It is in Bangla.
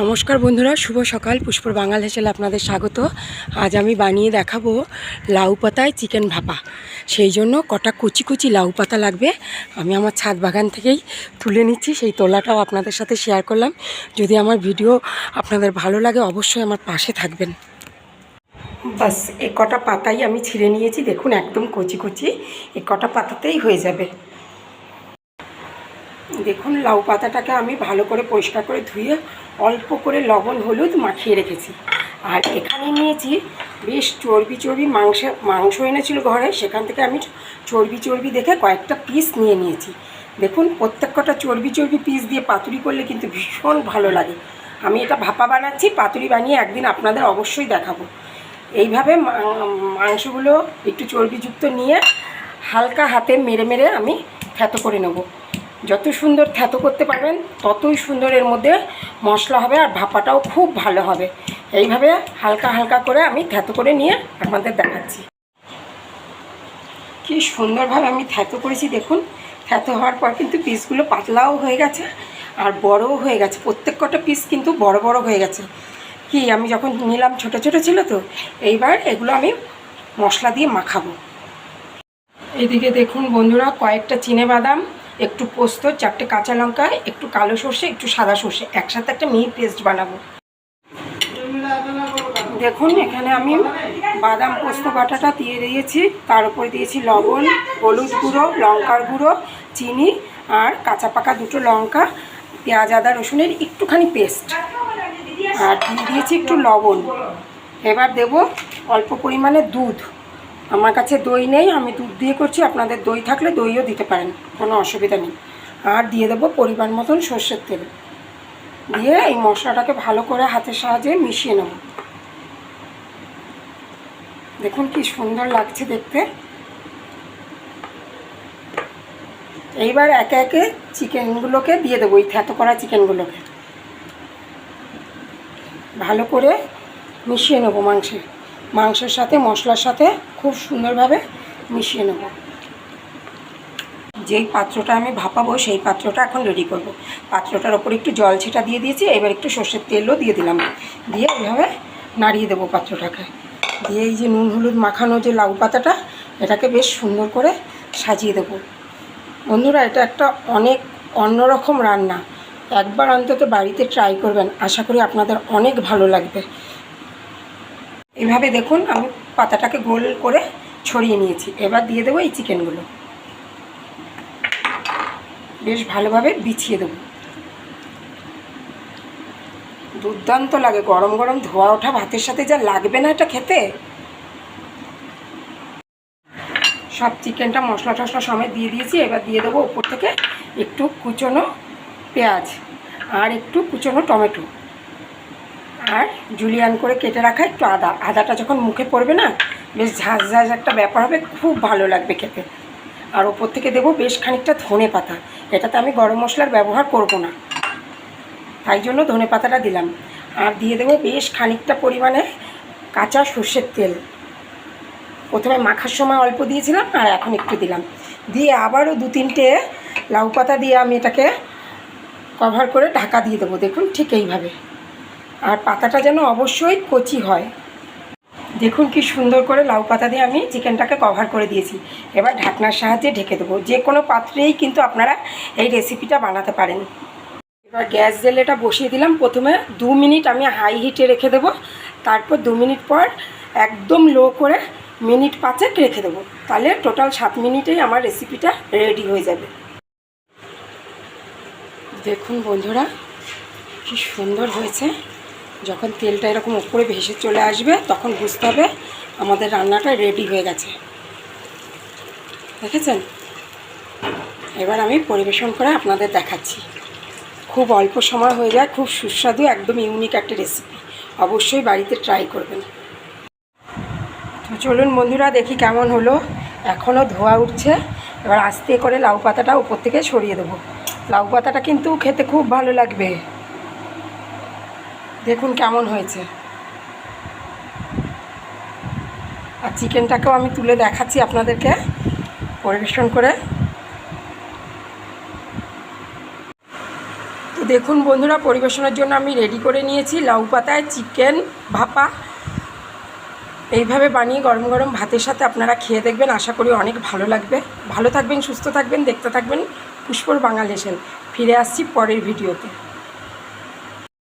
নমস্কার বন্ধুরা, শুভ সকাল। পুষ্পর বাঙাল হেসেলে আপনাদের স্বাগত। আজ আমি বানিয়ে দেখাবো লাউ পাতায় চিকেন ভাপা। সেই জন্য কটা কুচি কুচি লাউ পাতা লাগবে। আমি আমার ছাদ বাগান থেকেই তুলে নিচ্ছি। সেই তোলাটাও আপনাদের সাথে শেয়ার করলাম। যদি আমার ভিডিও আপনাদের ভালো লাগে, অবশ্যই আমার পাশে থাকবেন। বাস, এ কটা পাতাই আমি ছিঁড়ে নিয়েছি। দেখুন, একদম কচি কচি। এ কটা পাতাতেই হয়ে যাবে। দেখুন, লাউ পাতাটাকে আমি ভালো করে পরিষ্কার করে ধুয়ে অল্প করে লবণ, হলুদ মাখিয়ে রেখেছি। আর এখানে নিয়েছি বেশ চর্বি চর্বি মাংস মাংস এনেছিল ঘরে, সেখান থেকে আমি চর্বি চর্বি দেখে কয়েকটা পিস নিয়ে নিয়েছি। দেখুন প্রত্যেক কটা চর্বি চর্বি পিস দিয়ে পাতুরি করলে কিন্তু ভীষণ ভালো লাগে। আমি এটা ভাপা বানাচ্ছি, পাতুরি বানিয়ে একদিন আপনাদের অবশ্যই দেখাবো। এইভাবে মাংসগুলো একটু চর্বিযুক্ত নিয়ে হালকা হাতে মেরে মেরে আমি থ্যাতো করে নেব। যত সুন্দর থ্যাতো করতে পারবেন, ততই সুন্দর এর মধ্যে মশলা হবে আর ভাপাটাও খুব ভালো হবে। এইভাবে হালকা হালকা করে আমি থ্যাতো করে নিয়ে আপনাদের দেখাচ্ছি। কি সুন্দরভাবে আমি থ্যাতো করেছি দেখুন। থ্যাতো হওয়ার পর কিন্তু পিসগুলো পাতলাও হয়ে গেছে আর বড়ও হয়ে গেছে। প্রত্যেক কটা পিস কিন্তু বড় বড় হয়ে গেছে। কি, আমি যখন নিলাম ছোট ছোট ছিল তো, এইবার এগুলো আমি মশলা দিয়ে মাখাবো। এইদিকে দেখুন বন্ধুরা, কয়েকটা চিনে বাদাম একটু পোস্ত, চারটে কাঁচা লঙ্কা, একটু কালো সর্ষে, একটু সাদা সর্ষে। একসাথে একটা মিহি পেস্ট বানাবো। দেখুন, এখানে আমি বাদাম, পোস্ত, বাটাটা দিয়ে দিয়েছি। তার উপরে দিয়েছি লবণ, হলুদ গুঁড়ো, লঙ্কার গুঁড়ো, চিনি আর কাঁচা পাকা দুটো লঙ্কা, পেঁয়াজ, আদা, রসুনের একটুখানি পেস্ট। আর দিয়ে দিয়েছি একটু লবণ। এবার দেব অল্প পরিমাণে দুধ। আমার কাছে দই নেই, আমি দুধ দিয়ে করছি, আপনাদের দই থাকলে দইও দিতে পারেন, কোনো অসুবিধা নেই। আর দিয়ে দেবো পরিমাণ মতন সর্ষের তেল। দিয়ে এই মশলাটাকে ভালো করে হাতের সাহায্যে মিশিয়ে নেব। দেখুন কি সুন্দর লাগছে দেখতে। এইবার একে একে চিকেনগুলোকে দিয়ে দেবো, এই থ্যাতো করা চিকেনগুলোকে। ভালো করে মিশিয়ে নেব মাংসে। মাংসের সাথে, মশলার সাথে খুব সুন্দরভাবে মিশিয়ে নেব। যেই পাত্রটা আমি ভাপাবো, সেই পাত্রটা এখন রেডি করব। পাত্রটার ওপর একটু জল ছেটা দিয়ে দিয়েছি, এবার একটু সর্ষের তেলও দিয়ে দিলাম। দিয়ে এইভাবে নাড়িয়ে দেবো পাত্রটাকে। দিয়ে এই যে নুন, হলুদ মাখানো যে লাউ পাতাটা, এটাকে বেশ সুন্দর করে সাজিয়ে দেবো। বন্ধুরা, এটা একটা অনেক অন্যরকম রান্না। একবার অন্তত বাড়িতে ট্রাই করবেন। আশা করি আপনাদের অনেক ভালো লাগবে। এভাবে দেখুন আমি পাতাটাকে গোল করে ছড়িয়ে নিয়েছি। এবার দিয়ে দেবো এই চিকেনগুলো। বেশ ভালোভাবে বিছিয়ে দেবো। দুর্দান্ত লাগে গরম গরম ধোয়া ওঠা ভাতের সাথে যা লাগবে না এটা খেতে। সব চিকেনটা মশলা টশলা সমেত দিয়ে দিয়েছি, এবার দিয়ে দেবো উপর থেকে একটু কুচনো পেঁয়াজ আর একটু কুচনো টমেটো। আর জুলিয়ান করে কেটে রাখা একটু আদা। আদাটা যখন মুখে পড়বে না, বেশ ঝাঁঝ ঝাঁঝ একটা ব্যাপার হবে, খুব ভালো লাগবে খেতে। আর ওপর থেকে দেবো বেশ খানিকটা ধনে পাতা। এটাতে আমি গরম মশলার ব্যবহার করব না। তাই জন্য ধনে পাতাটা দিলাম। আর দিয়ে দেবো বেশ খানিকটা পরিমাণে কাঁচা সর্ষের তেল। প্রথমে মাখার সময় অল্প দিয়েছিলাম, আর এখন একটু দিলাম। দিয়ে আবারও দু তিনটে লাউ পাতা দিয়ে আমি এটাকে কভার করে ঢাকা দিয়ে দেবো। দেখুন ঠিক এইভাবে। আর পাতাটা যেন অবশ্যই কচি হয়। দেখুন কি সুন্দর করে লাউ পাতা দিয়ে আমি চিকেনটাকে কভার করে দিয়েছি। এবার ঢাকনার সাহায্যে ঢেকে দেবো। যে কোনো পাত্রেই কিন্তু আপনারা এই রেসিপিটা বানাতে পারেন। এবার গ্যাস জেলেটা বসিয়ে দিলাম। প্রথমে দু মিনিট আমি হাই হিটে রেখে দেবো। তারপর দু মিনিট পর একদম লো করে মিনিট পাঁচেক রেখে দেবো। তাহলে টোটাল সাত মিনিটেই আমার রেসিপিটা রেডি হয়ে যাবে। দেখুন বন্ধুরা, কি সুন্দর হয়েছে। যখন তেলটা এরকম উপরে ভেসে চলে আসবে, তখন বুঝতে হবে আমাদের রান্নাটা রেডি হয়ে গেছে। দেখেছেন? এবার আমি পরিবেশন করে আপনাদের দেখাচ্ছি। খুব অল্প সময় হয়ে যায়, খুব সুস্বাদু, একদম ইউনিক একটা রেসিপি অবশ্যই বাড়িতে ট্রাই করবেন। তো চলুন বন্ধুরা, দেখি কেমন হলো। এখনও ধোয়া উঠছে। এবার আস্তে করে লাউ পাতাটা উপর থেকে ছড়িয়ে দেবো। লাউ পাতাটা কিন্তু খেতে খুব ভালো লাগবে। দেখুন কেমন হয়েছে। আর চিকেনটাকেও আমি তুলে দেখাচ্ছি আপনাদেরকে পরিবেশন করে। তো দেখুন বন্ধুরা, পরিবেশনের জন্য আমি রেডি করে নিয়েছি লাউ পাতায় চিকেন ভাপা। এইভাবে বানিয়ে গরম গরম ভাতের সাথে আপনারা খেয়ে দেখবেন, আশা করি অনেক ভালো লাগবে। ভালো থাকবেন, সুস্থ থাকবেন, দেখতে থাকবেন পুষ্পর বাঙালি ফিরে আসছি পরের ভিডিওতে।